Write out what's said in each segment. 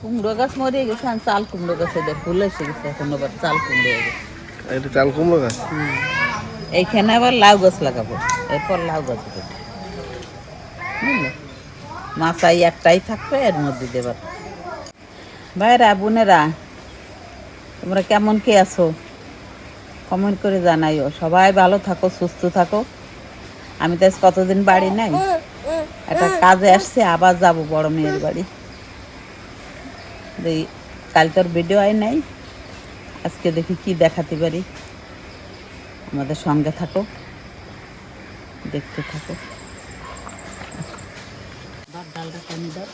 কুমড়ো গাছ মরে গেছে আর চাল কুমড়ো গাছে দেখ ফুল এসে গেছে এখন আবার চাল কুমড়ো গেছে। এটা চাল কুমড়ো গাছ? এইখানে আবার লাউ গাছ লাগাবো এরপর লাউ গাছ বুঝলে? মাছাই একটাই থাকবে এর মধ্যে দেবার ভাইরা বোনেরা তোমরা কেমন কে আছো? কমেন্ট করে জানাইও। সবাই ভালো থাকো সুস্থ থাকো। আমি তো আজ কতদিন বাড়ি নাই। একটা কাজে আসছে আবার যাব বড় মেয়ের বাড়ি। এই কাল তোর ভিডিও আই নাই। আজকে দেখি কি দেখাতে পারি। আমাদের সঙ্গে থাকো। দেখতে থাকো। ডালটা দাও।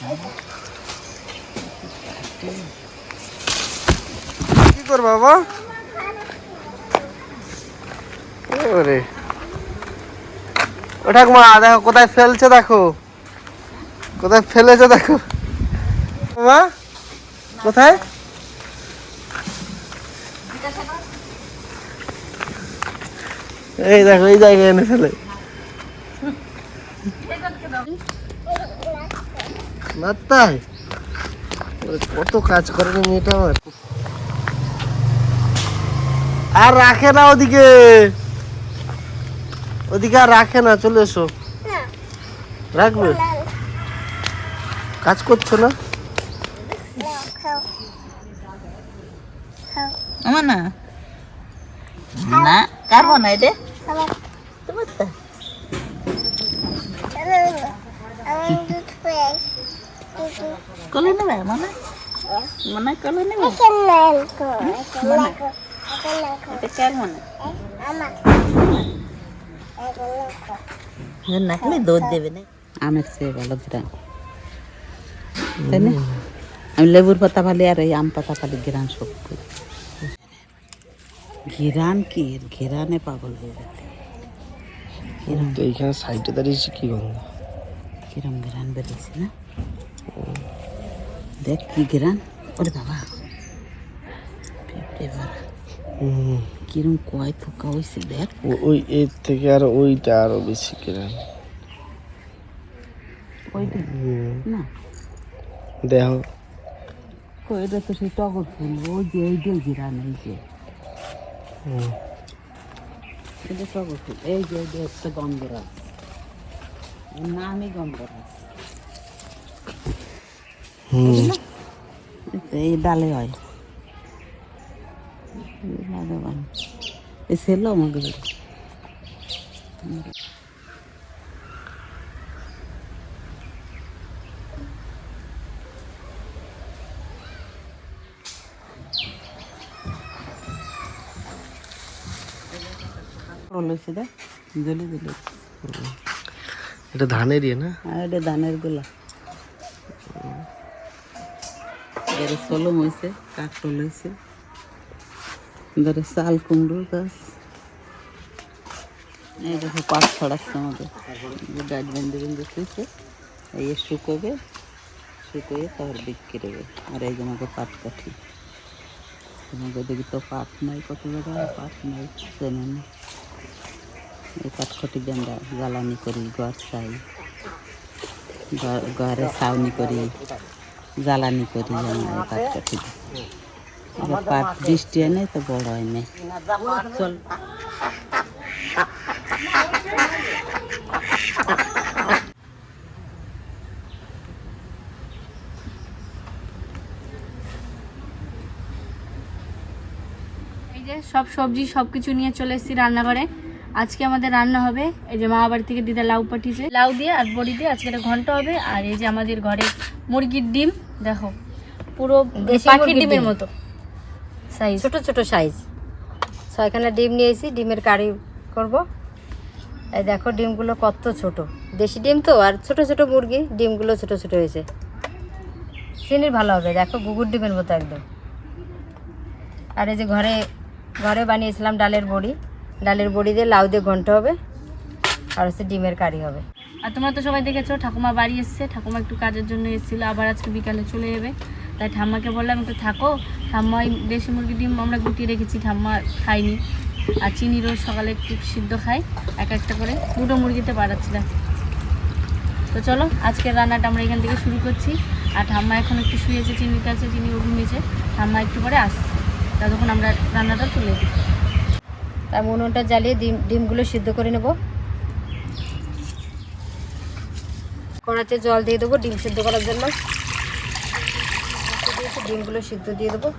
দাও। কি কর বাবা? কোথায় ফেলছে এই দেখো, এই জায়গায় তাই কত কাজ করে মেয়েটা আমার। আর রাখে না ওদিকে। ওদিকে আর রাখে না চলে এসো। রাখবে? কাজ করছ না? আমার না। না কার বানাই দে তোমার তো কলে নেবে মানে? মানে কলে নেবে? এটা কার মানে নাকলে দুধ দেবে না আমের চেয়ে ভালো ঘ্রাণ তাই না আমি লেবুর পাতা ফালি আর এই আম পাতা ফালি ঘ্রাণ সব করি ঘিরান কি ঘিরানে পাগল হয়ে গেছে কিরম তো এইখানে সাইডে দাঁড়িয়েছি কি গন্ধ কিরম ঘিরান বেরিয়েছে না দেখ কি ঘিরান ওরে বাবা পেঁপড়ে ভরা হুম, কিরম কয় থোকা হয়েছে দেখ। ওই এর থেকে আর ওইটা আরও বেশি কেরান ওইটা? না। দেহ ওইটা তো সেই টগর ফুল ওই যে এই যে ঘিরান এই যে। এটা টগর ফুল এই যে এই যে একটা এর নামই হুম। এই ডালে হয় এই ডালে হয়। জ্বলে জ্বলে। এটা ধানের ইয়ে না? আর এটা ধানের গোলা। সলম হয়েছে কাকরোল হয়েছে। ধরে শাল কুমড়োর গাছ। এই দেখো পাট ছড়াচ্ছে আমাদের। যে গাছ বেঁধে বেঁধে শুয়েছে এই শুকোবে, শুকোয়ে তারপর বিক্রি হবে। আর এই যে আমাকে পাট কাঠি। তোমাকে দেখি তো পাট নাই, কত জায়গায়? পাট নাই, চেনে না এই কাঠখটি দিয়ে আমরা জ্বালানি করি, ঘর চাই। ঘরে ছাউনি করি, জ্বালানি করি আমরা এই কাঠখটি দিয়ে। পাট বৃষ্টি এনে তো বড় হয় না চল। এই যে সব সবজি সব কিছু নিয়ে চলে এসেছি রান্নাঘরে। আজকে আমাদের রান্না হবে এই যে মা বাড়ি থেকে দিদা লাউ পাঠিয়েছে। লাউ দিয়ে আর বড়ি দিয়ে আজকে একটা ঘন্ট হবে আর এই যে আমাদের ঘরে মুরগির ডিম দেখো পুরো দেশি পাখির ডিমের মতো। সাইজ ছোট ছোট সাইজ ছয়খানা ডিম নিয়েছি ডিমের কারি করব। এই দেখো ডিমগুলো কত ছোট। দেশি ডিম তো আর ছোট ছোট মুরগি ডিমগুলো ছোট ছোট হয়েছে। চিনির ভালো হবে দেখো গুগুর ডিমের মতো একদম। আর এই যে ঘরে ঘরে বানিয়েছিলাম ডালের বড়ি। ডালের বড়ি দিয়ে লাউ দিয়ে ঘন্ট হবে আর হচ্ছে ডিমের কারি হবে। আর তোমরা তো সবাই দেখেছ ঠাকুমা বাড়ি এসছে ঠাকুমা একটু কাজের জন্য এসেছিল আবার আজকে বিকালে চলে যাবে। তাই ঠাম্মাকে বললাম, একটু থাকো। ঠাম্মা দেশি মুরগি ডিম আমরা গুটিয়ে রেখেছি, ঠাম্মা খাইনি আর চিনি রোজ সকালে একটু সিদ্ধ খাই এক একটা করে। দুটো মুরগিতে পাঠাচ্ছিলাম তো চলো, আজকের রান্নাটা আমরা এখান থেকে শুরু করছি। আর ঠাম্মা এখন একটু শুয়েছে চিনির কাছে চিনি ঘুমিয়েছে। ঠাম্মা একটু পরে আসছে। ততক্ষণ আমরা রান্নাটা তুলে দিই তার উনুনটা জ্বালিয়ে ডিম, ডিমগুলো সিদ্ধ করে নেব। কড়াতে জল দিয়ে দেবো, ডিম সিদ্ধ করার জন্য। ডিমগুলো সিদ্ধ দিয়ে দেবো।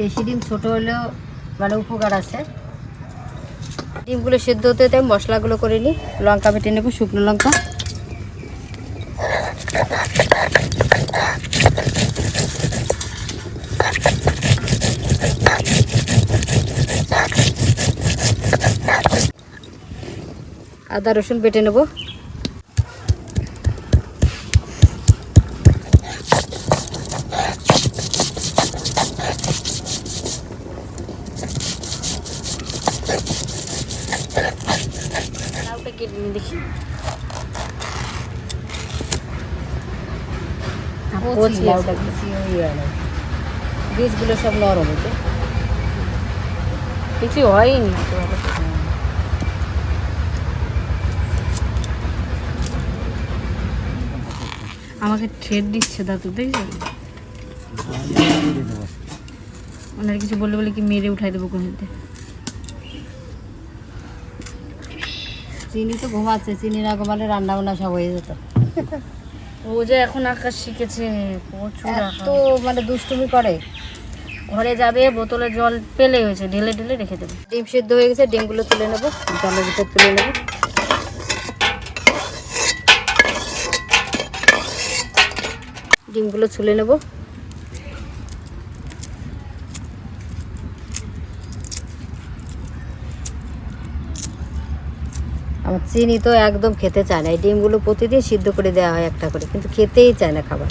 দেশি ডিম ছোট হলেও মানে উপকার আছে। ডিমগুলো সিদ্ধ হতে হতে মশলাগুলো করে নিই। লঙ্কা বেটে নেব, শুকনো লঙ্কা। আদা রসুন বেটে নেব। লাউটা কেটে দেখি। লাউটা। বীজগুলো সব নরম হয়েছে। কিছু হয়নি তো আবার। আমাকে ঠেট দিচ্ছে দাদু দেখছ ওনার কিছু বললে বলে কি মেরে উঠাই দেবো কোনতে চিনি তো ঘুমাচ্ছে চিনি না ঘুমালে রান্না বান্না সব হয়ে যেত। ও যে এখন আকাশ শিখেছে প্রচুর আকাশ। মানে দুষ্টুমি করে। ঘরে যাবে বোতলে জল পেলে হয়েছে ঢেলে ঢেলে রেখে দেবে। ডিম সিদ্ধ হয়ে গেছে ডিমগুলো তুলে নেব জলের ভিতর তুলে নেব। ডিমগুলো ছুলে নেব। আমার চিনি তো একদম খেতে চায় না। এই ডিমগুলো প্রতিদিন সিদ্ধ করে দেওয়া হয় একটা করে কিন্তু খেতেই চায় না খাবার।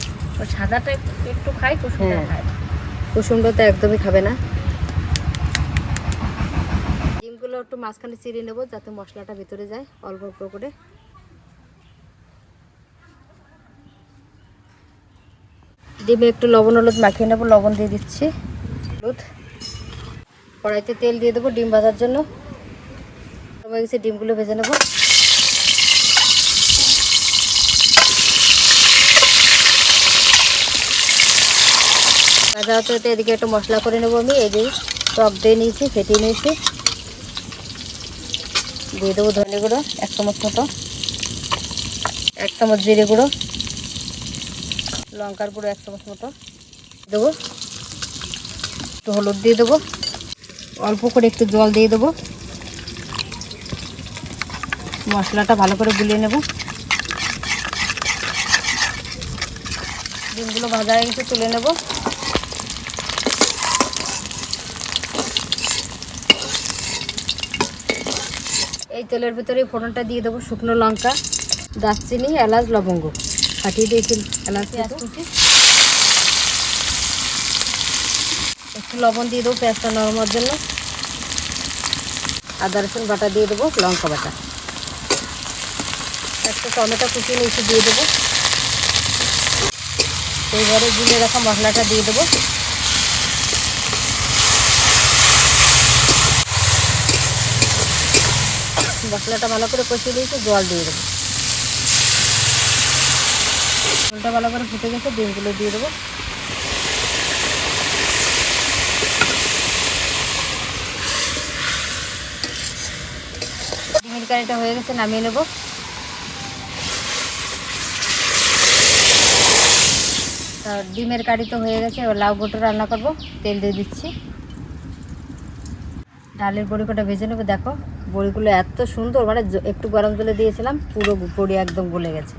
সাদাটা একটু খাই কুসুমটা হ্যাঁ। কুসুমটা তো একদমই খাবে না। ডিমগুলো একটু মাঝখানে চিড়ে নেব যাতে মশলাটা ভিতরে যায় অল্প অল্প করে। ডিমে একটু লবণ, হলুদ, মাখিয়ে নেব, লবণ দিয়ে দিচ্ছি। হলুদ। কড়াইতে তেল দিয়ে দেবো ডিম ভাজার জন্য। হয়ে গেছে, ডিমগুলো ভেজে নেব। ভাজা হতে এদিকে একটু মশলা করে নেব আমি। যে টক দিয়ে নিয়েছি, ফেটিয়ে নিয়েছি। দিয়ে দেবো ধনে গুঁড়ো, এক চামচ মতো। এক চামচ জিরে গুঁড়ো। লঙ্কার গুঁড়ো এক চামচ মতো দেবো। একটু হলুদ দিয়ে দেবো। অল্প করে একটু জল দিয়ে দেবো। মশলাটা ভালো করে গুলিয়ে নেব। ডিমগুলো ভাজা হয়ে গেছে, তুলে নেব। এই তেলের ভিতরে ফোড়নটা দিয়ে দেবো শুকনো লঙ্কা, দারচিনি, এলাচ, লবঙ্গ। ফাটিয়ে দিয়েছি এলাচ একটু লবণ দিয়ে দেবো, পেঁয়াজটা নরম জন্য। আদা, রসুন বাটা দিয়ে দেবো, লঙ্কা বাটা। একটা টমেটো কুচিয়ে নিচে দিয়ে দেবো। এইবারে গুলে রাখা মশলাটা দিয়ে দেবো। মশলাটা ভালো করে কষিয়ে দিয়েছি জল দিয়ে দেবো। জলটা ভালো করে ফুটে গেছে, ডিমগুলো দিয়ে দেবো। ডিমের কারিটা হয়ে গেছে, নামিয়ে নেব। ডিমের কারি তো হয়ে গেছে, এবার লাউ গোটা রান্না করব, তেল দিয়ে দিচ্ছি। ডালের বড়ি কটা ভেজে নেব, দেখো। বড়িগুলো এত সুন্দর মানে একটু গরম জলে দিয়েছিলাম, পুরো বড়ি একদম গলে গেছে।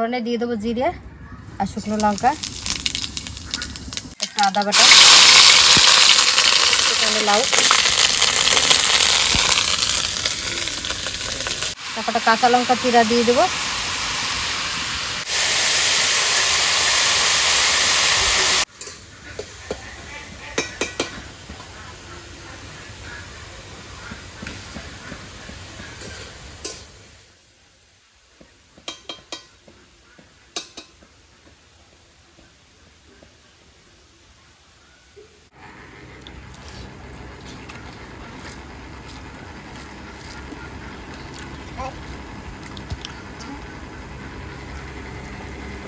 ফোড়নে দিয়ে দেবো জিরে আর শুকনো লঙ্কা, একটু আদা বাটা, শুকনো লাউ। তারপরে কাঁচা লঙ্কা চিরা দিয়ে দেবো।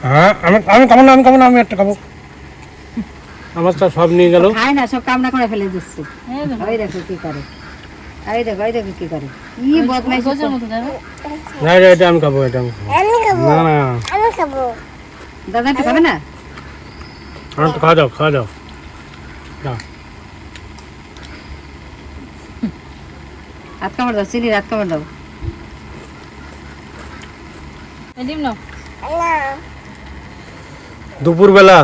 হ্যাঁ আমি আমি খাব না আমি খাব না আমি একটা খাব। আমার তো সব নিয়ে গেল। খায় না সব কামনা করে ফেলে দিচ্ছে। ওই দেখো কি করে। এই দেখো ওই দেখো কি করে। কি বদমাইশ গোছের না এটা এটা আমি খাব এটা আমি খাব। না না। দাদা একটু খাবে না? আমার খাওয়া যাও খাওয়া যাও যাও হাত কামড় দাও চিনি হাত কামড় দাও এই ডিম নাও। দুপুরবেলা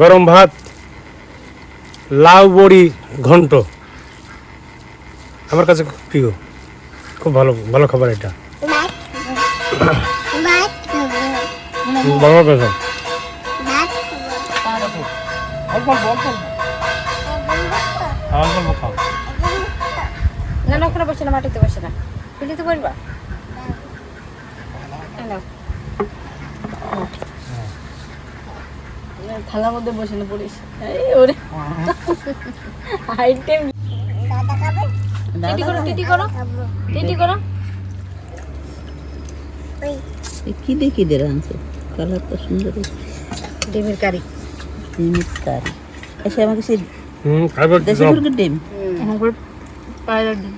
গরম ভাত লাউ বড়ি ঘন্ট। আমার কাছে খুব প্রিয়। খুব ভালো ভালো খাবার এটা। খাও না না ওখানে বসে না মাটিতে বসে না। পিলিতে বসবা এই নাও। থালার মধ্যে বসে না পড়িস। এই ওরে। আইটেম টিটি করো টিটি করো। টিটি করো। কি রাঁধছো কালার তো সুন্দর। ডিমের কারি। ডিমের কারি। এসে আমাকে সেই হুম খাবার দেশি মুরগির ডিম? পায়রার ডিম।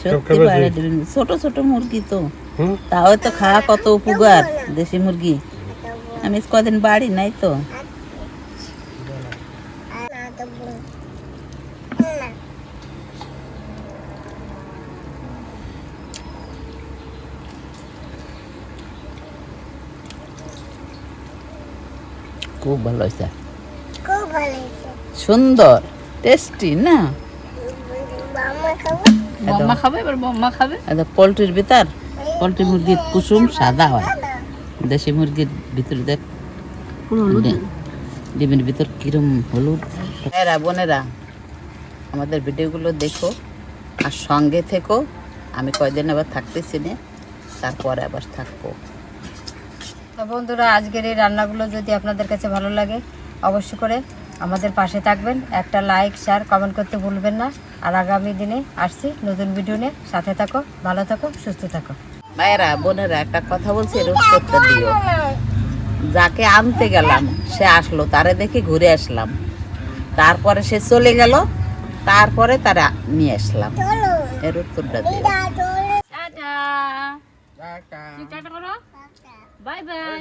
সত্যি বাইরে ডিম। ছোট ছোট মুরগি তো। হুম। তাও তো খাওয়া কত উপকার দেশি মুরগি। আমি কদিন বাড়ি নাই তো। খুব ভালো হয়েছে। সুন্দর টেস্টি না? বম্মা খাবে? এবার বম্মা খাবে। পোলট্রির ভিতর পোলট্রি মুরগির কুসুম সাদা হয়। দেশি মুরগির ভিতরে দেখ ডিমের ভিতর কিরম হলুদ? ভাইয়েরা বোনেরা আমাদের ভিডিওগুলো দেখো আর সঙ্গে থেকো। আমি কয়দিন আবার থাকতেছি না তারপরে আবার থাকব। তো বন্ধুরা আজকের এই রান্নাগুলো যদি আপনাদের কাছে ভালো লাগে অবশ্যই করে আমাদের পাশে থাকবেন। একটা লাইক শেয়ার কমেন্ট করতে ভুলবেন না। আর আগামী দিনে আসছি নতুন ভিডিও নিয়ে। সাথে থাকো ভালো থাকো সুস্থ থাকো। ভাইয়েরা বোনেরা একটা কথা বলছি এর উত্তরটা দিও। যাকে আনতে গেলাম সে আসলো তারে দেখে ঘুরে আসলাম। তারপরে সে চলে গেল তারপরে তারা নিয়ে আসলাম। এর উত্তরটা দিও। টাটা। টাটা। করো? Bye bye.